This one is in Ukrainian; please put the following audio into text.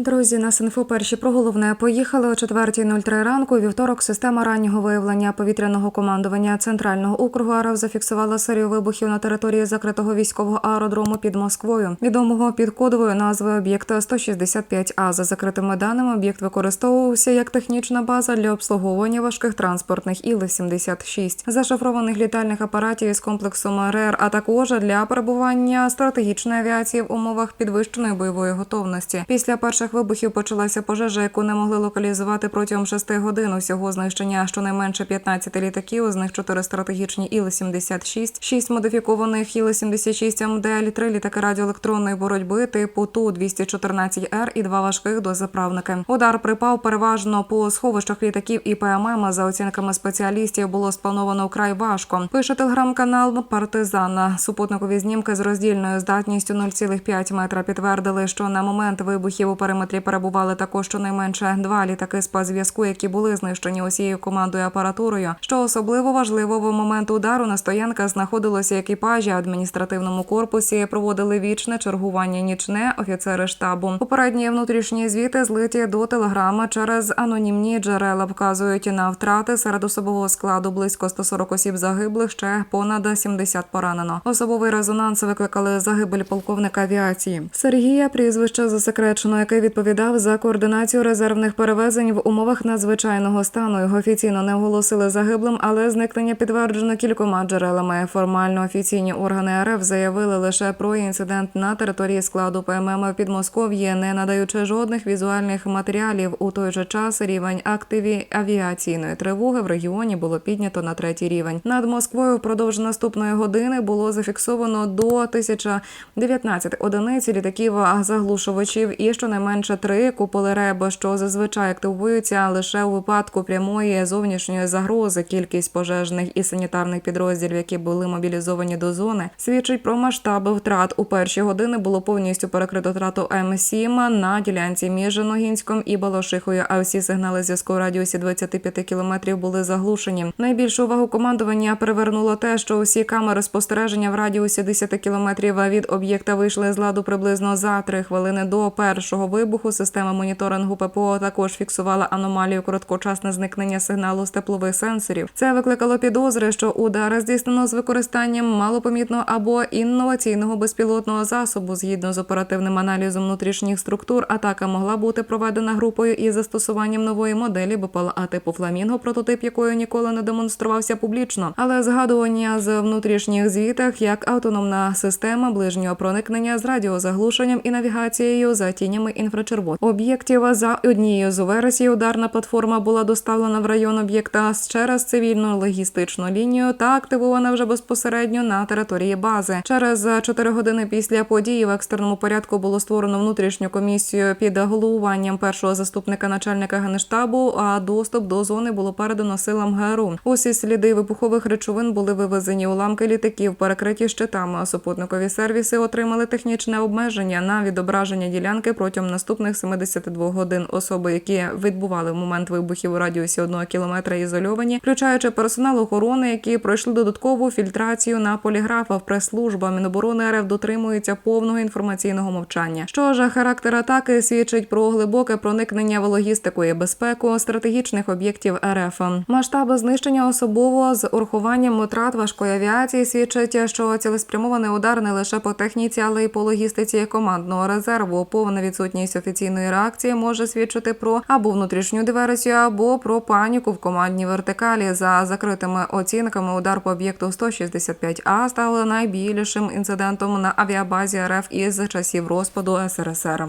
Друзі, на Синфо перші про головне поїхали о 4.03 ранку. Вівторок система раннього виявлення повітряного командування центрального округу РФ зафіксувала серію вибухів на території закритого військового аеродрому під Москвою, відомого під кодовою назвою об'єкта 165А. За закритими даними, об'єкт використовувався як технічна база для обслуговування важких транспортних Іл-76, зашифрованих літальних апаратів із комплексом РР, а також для перебування стратегічної авіації в умовах підвищеної бойової готовності. Після перших вибухів почалася пожежа, яку не могли локалізувати протягом 6 годин. Усього знищення щонайменше 15 літаків, з них 4 стратегічні Іл-76, 6 модифікованих Іл-76 МДЛ, 3 літаки радіоелектронної боротьби типу Ту-214Р і два важких дозаправники. Удар припав переважно по сховищах літаків і ПММ. За оцінками спеціалістів було сплановано вкрай важко. Пише телеграм-канал Партизан. Супутникові знімки з роздільною здатністю 0,5 метра підтвердили, що на момент вибухів у периметрі перебували також щонайменше два літаки спецзв'язку, які були знищені усією командою апаратурою. Що особливо важливо, в момент удару на стоянках знаходилося екіпажі. Адміністративному корпусі проводили вічне чергування нічне офіцери штабу. Попередні внутрішні звіти злиті до телеграма через анонімні джерела вказують на втрати серед особового складу близько 140 осіб загиблих, ще понад 70 поранено. Особовий резонанс викликали загибель полковника авіації Сергія. Прізвище засекречено, який відповідав за координацію резервних перевезень в умовах надзвичайного стану. Його офіційно не оголосили загиблим, але зникнення підтверджено кількома джерелами. Формально офіційні органи РФ заявили лише про інцидент на території складу ПММ в Підмосков'ї, не надаючи жодних візуальних матеріалів. У той же час рівень активі авіаційної тривоги в регіоні було піднято на третій рівень. Над Москвою впродовж наступної години було зафіксовано до 1019 одиниць літаків заглушувачів і щонайменше три куполи РЕБ, що зазвичай активуються лише у випадку прямої зовнішньої загрози. Кількість пожежних і санітарних підрозділів, які були мобілізовані до зони, свідчить про масштаби втрат. У перші години було повністю перекрито трату М7 на ділянці між Ногінськом і Балашихою. А всі сигнали зв'язку у радіусі 25 кілометрів були заглушені. Найбільшу увагу командування привернуло те, що усі камери спостереження в радіусі 10 кілометрів від об'єкта вийшли з ладу приблизно за три хвилини до першого вибуху. Система моніторингу ППО також фіксувала аномалію короткочасне зникнення сигналу з теплових сенсорів. Це викликало підозри, що удари здійснено з використанням малопомітного або інноваційного безпілотного засобу. Згідно з оперативним аналізом внутрішніх структур, атака могла бути проведена групою із застосуванням нової моделі БПЛА типу Фламінго, прототип якої ніколи не демонструвався публічно, але згадування з внутрішніх звітах як автономна система ближнього проникнення з радіозаглушенням і навігацією за тінями інфрачервот об'єктів. За однією з версій ударна платформа була доставлена в район об'єкта через цивільну логістичну лінію та активована вже безпосередньо на території бази. Через 4 години після події в екстреному порядку було створено внутрішню комісію під головуванням першого заступника начальника генштабу. А доступ до зони було передано силам ГРУ. Усі сліди вибухових речовин були вивезені уламки літаків, перекриті щитами. Супутникові сервіси отримали технічне обмеження на відображення ділянки протягом наступних 72 годин. Особи, які відбували в момент вибухів у радіусі 1 кілометра, ізольовані, включаючи персонал охорони, які пройшли додаткову фільтрацію на поліграфах. Прес-служба Міноборони РФ дотримується повного інформаційного мовчання. Що ж, характер атаки свідчить про глибоке проникнення в логістику і безпеку стратегічних об'єктів РФ. Масштаби знищення особового з урахуванням втрат важкої авіації свідчить, що цілеспрямований удар не лише по техніці, але й по логістиці командного резерву. Повна відсутність офіційної реакції може свідчити про або внутрішню диверсію, або про паніку в командній вертикалі. За закритими оцінками, удар по об'єкту 165А став найбільшим інцидентом на авіабазі РФ із часів розпаду СРСР.